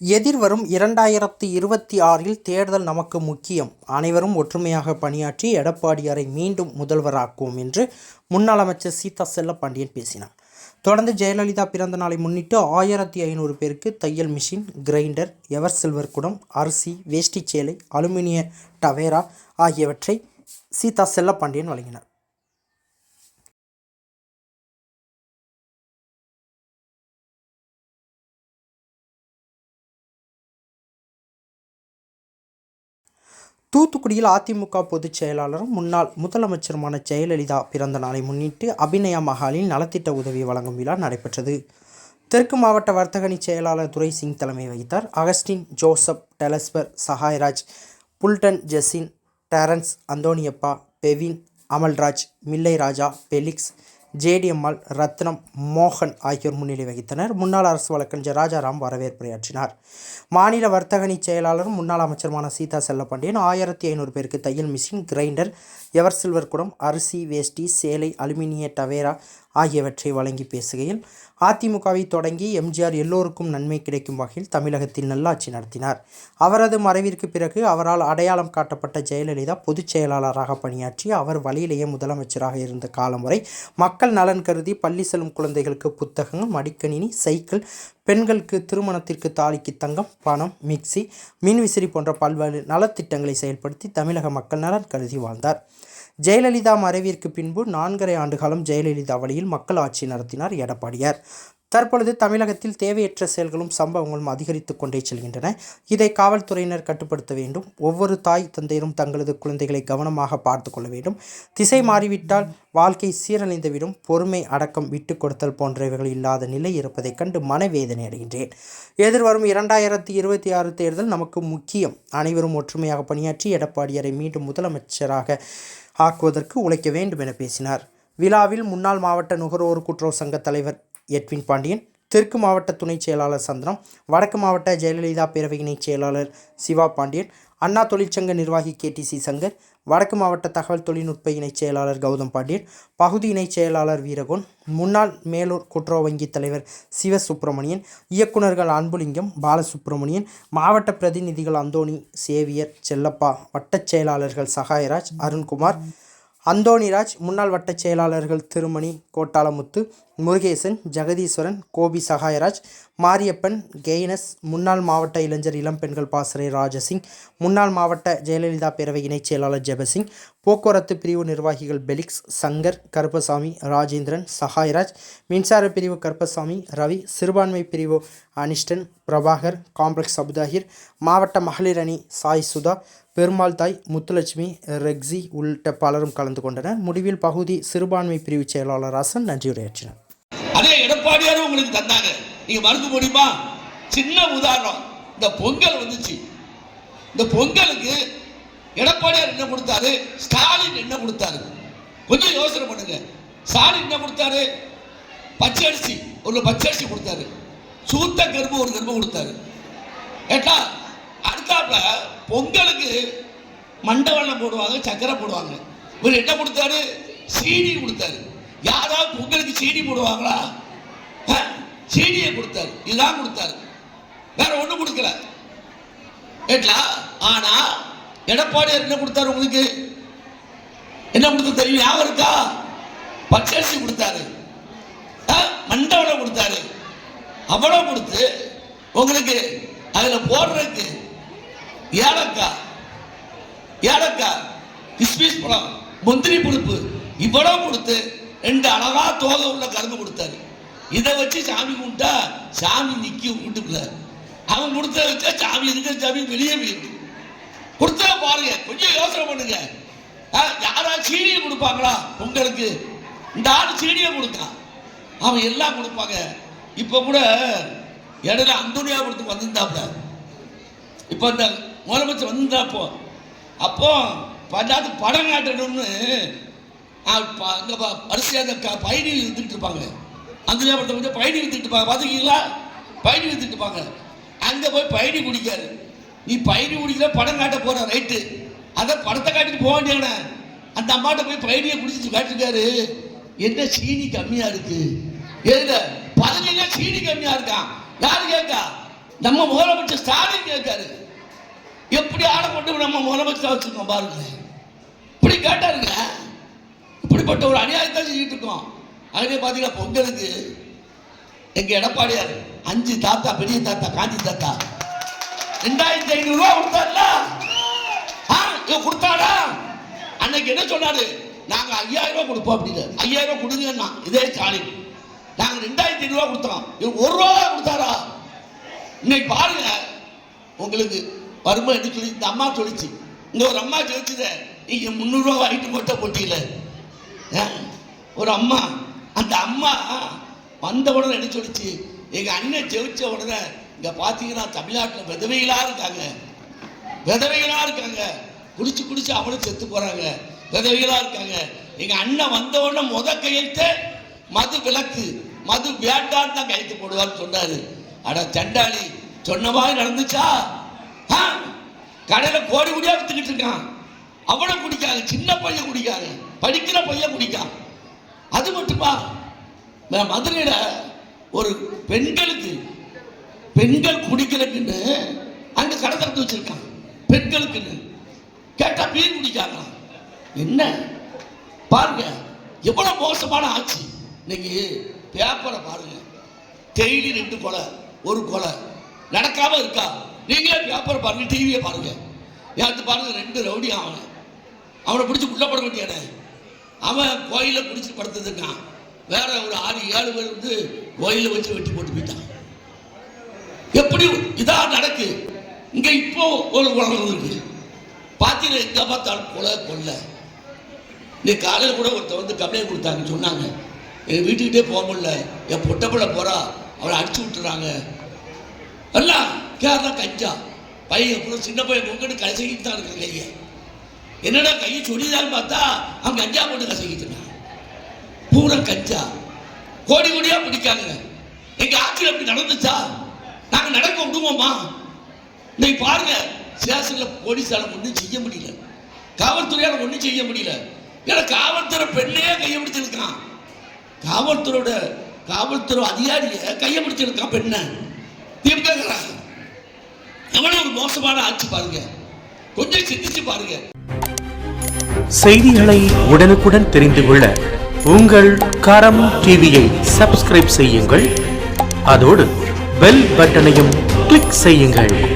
எதிர்வரும் இரண்டாயிரத்து இருபத்தி ஆறில் தேர்தல் நமக்கு முக்கியம். அனைவரும் ஒற்றுமையாக பணியாற்றி எடப்பாடியாரை மீண்டும் முதல்வராக்குவோம் என்று முன்னாள் அமைச்சர் சீதா செல்ல பாண்டியன் பேசினார். தொடர்ந்து ஜெயலலிதா பிறந்த நாளை முன்னிட்டு ஆயிரத்தி ஐநூறு பேருக்கு தையல் மிஷின் கிரைண்டர் எவர் சில்வர் குடம் அரிசி வேஷ்டி சேலை அலுமினிய டவேரா ஆகியவற்றை சீதா செல்லப்பாண்டியன் வழங்கினார். தூத்துக்குடியில் அதிமுக பொதுச் செயலாளரும் முன்னாள் முதலமைச்சருமான ஜெயலலிதா பிறந்த நாளை முன்னிட்டு அபிநயா மஹாலில் நலத்திட்ட உதவி வழங்கும் விழா நடைபெற்றது. தெற்கு மாவட்ட வர்த்தகணி செயலாளர் துரை சிங் தலைமை வகித்தார். Augustine Joseph Telesphor Sahayaraj Fulton Jesin Terence Anthoniappa Bevin Amalraj மில்லை ராஜா பெலிக்ஸ் ஜேடிஎம்மாள் ரத்னம் மோகன் ஆகியோர் முன்னிலை வகித்தனர். முன்னாள் அரசு வழக்கறிஞர் ராஜாராம் வரவேற்புரையாற்றினார். மாநில வர்த்தகணி செயலாளரும் முன்னாள் அமைச்சருமான சீதா செல்லப்பாண்டியன் ஆயிரத்தி ஐநூறு பேருக்கு தையல் மிஷின் கிரைண்டர் எவர் சில்வர் குடம் அரிசி வேஷ்டி சேலை அலுமினிய டவேரா ஆகியவற்றை வழங்கி பேசுகையில் அதிமுகவை தொடங்கி எம்ஜிஆர் எல்லோருக்கும் நன்மை கிடைக்கும் வகையில் தமிழகத்தில் நல்லாட்சி நடத்தினார். அவரது மறைவிற்கு பிறகு அவரால் அடையாளம் காட்டப்பட்ட ஜெயலலிதா பொதுச் செயலாளராக பணியாற்றி அவர் வழியிலேயே முதலமைச்சராக இருந்த காலம் வரை மக்கள் நலன் கருதி பள்ளி செல்லும் குழந்தைகளுக்கு புத்தகங்கள் மடிக்கணினி சைக்கிள் பெண்களுக்கு திருமணத்திற்கு தாலிக்கு தங்கம் பணம் மிக்சி மின்விசிறி போன்ற பல்வேறு நலத்திட்டங்களை செயல்படுத்தி தமிழக மக்கள் நலன் கருதி வாழ்ந்தார். ஜெயலலிதா மறைவிற்கு பின்பு நான்கரை ஆண்டுகாலம் ஜெயலலிதா வழியில் மக்கள் ஆட்சி நடத்தினார் எடப்பாடியார். தற்பொழுது தமிழகத்தில் தேவையற்ற செயல்களும் சம்பவங்களும் அதிகரித்து கொண்டே செல்கின்றன. இதை காவல்துறையினர் கட்டுப்படுத்த வேண்டும். ஒவ்வொரு தாய் தந்தையரும் தங்களது குழந்தைகளை கவனமாக பார்த்து கொள்ள வேண்டும். திசை மாறிவிட்டால் வாழ்க்கை சீரழிந்துவிடும். பொறுமை அடக்கம் விட்டு கொடுத்தல் போன்றவைகள் இல்லாத நிலை இருப்பதைக் கண்டு மனவேதனை அடைகின்றேன். எதிர்வரும் இரண்டாயிரத்தி இருபத்தி ஆறு தேர்தல் நமக்கு முக்கியம். அனைவரும் ஒற்றுமையாக பணியாற்றி எடப்பாடியாரை மீண்டும் முதலமைச்சராக ஆக்குவதற்கு உழைக்க வேண்டும் என பேசினார். விழாவில் முன்னாள் மாவட்ட நுகர்வோர் கூட்டுறவு சங்க தலைவர் எட்வின் பாண்டியன் தெற்கு மாவட்ட துணைச் செயலாளர் சந்திரம் வடக்கு மாவட்ட ஜெயலலிதா பேரவை செயலாளர் சிவா பாண்டியன் அண்ணா தொழிற்சங்க நிர்வாகி கேடிசி சங்கர் வடக்கு மாவட்ட தகவல் தொழில்நுட்ப இணைச் செயலாளர் கௌதம் பாண்டியன் பகுதி இணைச் செயலாளர் வீரகோன் முன்னாள் மேலூர் குற்றோ வங்கி தலைவர் சிவசுப்பிரமணியன் இயக்குநர்கள் அன்புலிங்கம் பாலசுப்பிரமணியன் மாவட்ட பிரதிநிதிகள் அந்தோணி சேவியர் செல்லப்பா வட்டச் செயலாளர்கள் சகாயராஜ் அருண்குமார் அந்தோணிராஜ் முன்னாள் வட்டச் செயலாளர்கள் திருமணி கோட்டாலமுத்து முருகேசன் ஜெகதீஸ்வரன் கோபி சகாயராஜ் மாரியப்பன் கெய்னஸ் முன்னாள் மாவட்ட இளைஞர் இளம்பெண்கள் பாசறை ராஜசிங் முன்னாள் மாவட்ட ஜெயலலிதா பேரவை இணைச் செயலாளர் ஜெபசிங் போக்குவரத்து பிரிவு நிர்வாகிகள் பெலிக்ஸ் சங்கர் கருப்பசாமி ராஜேந்திரன் சகாயராஜ் மின்சார பிரிவு கருப்பசாமி ரவி சிறுபான்மை பிரிவு அனிஷ்டன் பிரபாகர் காம்ப்ளெக்ஸ் அபுதாகிர் மாவட்ட மகளிர் அணி சாய் சுதா பெருமாள் தாய் முத்துலட்சுமி ரெக்ஸி உள்ளிட்ட பலரும் கலந்து கொண்டனர். முடிவில் பகுதி சிறுபான்மை பிரிவு செயலாளர் ராசன் நன்றியுரையாற்றினார். அதே எடப்பாடியாரும் உங்களுக்கு தந்தாங்க நீங்க மறுக்க முடியுமா? சின்ன உதாரணம். இந்த பொங்கல் வந்துச்சு. இந்த பொங்கலுக்கு எடப்பாடியார் என்ன கொடுத்தாரு? ஸ்டாலின் என்ன கொடுத்தாரு? கொஞ்சம் யோசனை பண்ணுங்க. ஸ்டாலின் என்ன கொடுத்தாரு? பச்சை அரிசி ஒரு பச்சை அரிசி கொடுத்தாரு. சூத்த கரும்பு ஒரு கரும்பு கொடுத்தாரு. ஏட்டா அடுத்தாப்புல பொங்கலுக்கு மண்டவெள்ளம் போடுவாங்க சக்கரை போடுவாங்க. இவர் என்ன கொடுத்தாரு? சீனி கொடுத்தாரு. யாராவது பொங்கலுக்கு சீனி போடுவாங்களா? சீனியை கொடுத்தாரு. இதுதான் கொடுத்தாரு. வேற ஒன்றும் கொடுக்கல. ஏட்லா ஆனா எடப்பாடியார் என்ன கொடுத்தாரு உங்களுக்கு? என்ன கொடுத்து தெரியும்? ஞாபகம் இருக்கா? பச்சரிசி கொடுத்தாரு. அஹ், மண்டவளம் கொடுத்தாரு. அவ்வளோ கொடுத்து உங்களுக்கு அதில் போடுறதுக்கு ஏலக்காய் ஏலக்காய் கிஸ்மிஸ் பழம் முந்திரி புழுப்பு இவ்வளவு கொடுத்து ரெண்டு அழகா தோகை உள்ள கரும்பு கொடுத்தாரு. இதை வச்சு சாமி கும்பிட்டா சாமி நிற்கும் வீட்டுக்குள்ள. அவன் கொடுத்த வச்சா சாமி இருக்கிற சாமி வெளியே போயிருக்கு. கொடுத்தா பாருங்க கொஞ்சம் யோசனை பண்ணுங்க. ஆ, யாராவது சீனியை கொடுப்பாங்களா உங்களுக்கு இந்த ஆள் சீனியை கொடுத்தான் அவன் எல்லாம் கொடுப்பாங்க. இப்போ கூட இடையில அந்தோனியாபுரத்துக்கு வந்திருந்தாப்புல. இப்போ இந்த முதலமைச்சர் வந்திருந்தாப்போ அப்போ பஞ்சாத்து படம் காட்டணும்னு அங்கே வரிசையாக அந்த க- பயணி வித்துக்கிட்டு இருப்பாங்க. அந்தோனியாபுரத்தை கொஞ்சம் பயணி வித்துக்கிட்டு இருப்பாங்க. பார்த்துருக்கீங்களா பயணி வித்துக்கிட்டு இருப்பாங்க. அங்கே போய் பயணி குடிக்காரு. நீ பயணி குடிக்கல படம் காட்ட போற ரைட்டு அதை படத்தை காட்டிட்டு போக வேண்டியவன அந்த அம்மாட்ட போய் பயணியை குடிச்சிட்டு காட்டிருக்காரு. என்ன சீனி கம்மியா இருக்கு? எதுல? பதினஞ்சு சீனி கம்மியா இருக்கான் யாரு கேட்கா நம்ம முதலமைச்சர் ஸ்டாலின் கேட்காரு. எப்படி ஆளை கொண்டு நம்ம முதலமைச்சராக வச்சுருக்கோம் பாருங்க இப்படி கேட்டாருங்க. இப்படிப்பட்ட ஒரு அநியாயத்தை செஞ்சுட்டு இருக்கோம். அதுலேயே பார்த்தீங்கன்னா பொங்கலுக்கு எங்கள் எடப்பாடியார் அஞ்சு தாத்தா பெரிய தாத்தா காந்தி தாத்தா ரெண்டாயிரத்தி ஐநூறு ரூபா கொடுத்தாருல? ஆ, கொடுத்தாடா? அன்னைக்கு என்ன சொன்னாரு? நாங்கள் ஐயாயிரம் ரூபா கொடுப்போம் அப்படின்னு ஐயாயிரம் ரூபா கொடுங்கன்னா இதே ஸ்டாலின். நாங்கள் ரெண்டாயிரத்தி ஐநூறு ரூபா கொடுத்தோம். இவர் ஒரு ரூபா தான் கொடுத்தாரா? இன்னைக்கு பாருங்க உங்களுக்கு வறுமை என்ன சொல்லி இந்த அம்மா சொல்லிச்சு. இங்க ஒரு அம்மா சொல்லிச்சுத நீங்க முந்நூறுரூவா வாங்கிட்டு போட்ட போட்டியில. ஒரு அம்மா அந்த அம்மா வந்த உடனே என்ன சொல்லிச்சு எங்க அண்ணன் ஜெயிச்ச உடனே இங்க பாத்தீங்கன்னா தமிழ்நாட்டில் விதவைகளா இருக்காங்க. விதவைகளா இருக்காங்க. குடிச்சு குடிச்சு அவளும் செத்து போறாங்க. விதவைகளா இருக்காங்க. எங்க அண்ணன் வந்த உடனே முத கையெழுத்து மது விலக்கு மது வேண்டான்னு தான் கையெழுத்து போடுவான்னு சொன்னாரு. அட சண்டாளி சொன்ன மாதிரி நடந்துச்சா? கடையில் கோடி கோடியா வித்துக்கிட்டு இருக்கான். அவனை குடிக்காது சின்ன பையன் குடிக்காது படிக்கிற பையன் குடிக்கான் அது மட்டுமா? மதுரையில் ஒரு பெண்களுக்கு பெண்கள் குடிக்கிறதுக்குன்னு அங்க கடை திறந்து வச்சிருக்கான். பெண்களுக்குன்னு. கேட்டா பீர் குடிக்காங்க என்ன? பாருங்க எவ்வளவு மோசமான ஆட்சி. இன்னைக்கு பேப்பரை பாருங்க. டெய்லி ரெண்டு கொலை ஒரு கொலை. நடக்காம இருக்கா? நீங்களே பேப்பர் பாருங்க டிவியை பாருங்க. யாருக்கு பாருங்க ரெண்டு ரவுடி அவனை அவனை பிடிச்சி உள்ள பட மாட்டியானே அவன் கோயிலில் பிடிச்சி படுத்ததுக்கான் வேற ஒரு ஆறு ஏழு பேர் வந்து கோயிலில் வச்சு வெட்டி போட்டு போயிட்டான். எப்படி இதாக நடக்கு? இங்க இப்போ ஒரு உலகம் இருக்கு பார்த்தீங்கன்னா எங்க பார்த்தாலும் கொலை கொள்ளை. இன்னைக்கு காலையில் கூட ஒருத்தர் வந்து கம்ப்ளைண்ட் கொடுத்தாங்க சொன்னாங்க. எங்கள் வீட்டுக்கிட்டே போக முடியல. என் பொட்ட பிள்ளை போகிறா அவளை அடிச்சு விட்டுறாங்க. எல்லாம் கேரளா கஞ்சா. பையன் அப்புறம் சின்ன பையன் பொங்கன்னு கசகிட்டு தான் இருக்காங்க கையை. என்னடா கையை சொல்லிதான் பார்த்தா அவன் கஞ்சா போட்டு கசகிட்டு பூரா கஞ்சா. கோடி கோடியா பிடிக்காங்க எங்க ஆட்சியில் அப்படி நடந்துச்சா? நாங்கள் நடக்க விடுவோமா? இன்னைக்கு பாருங்க சேஷனில் போலீஸால் ஒன்றும் செய்ய முடியல. காவல்துறையால் ஒன்றும் செய்ய முடியல. ஏன்னா காவல்துறை பெண்ணே கையை பிடிச்சிருக்கான் காவல்துறையோட காவல்துறை அதிகாரியை கையை பிடிச்சிருக்கான் பெண்ணை. திமுக எவ்வளவு ஒரு மோசமான ஆட்சி பாருங்க. கொஞ்சம் சிந்திச்சு பாருங்க. செய்திகளை உடனுக்குடன் தெரிந்து கொள்ள உங்கள் கரம் டிவியை சப்ஸ்கிரைப் செய்யுங்கள். அதோடு பெல் பட்டனையும் கிளிக் செய்யுங்கள்.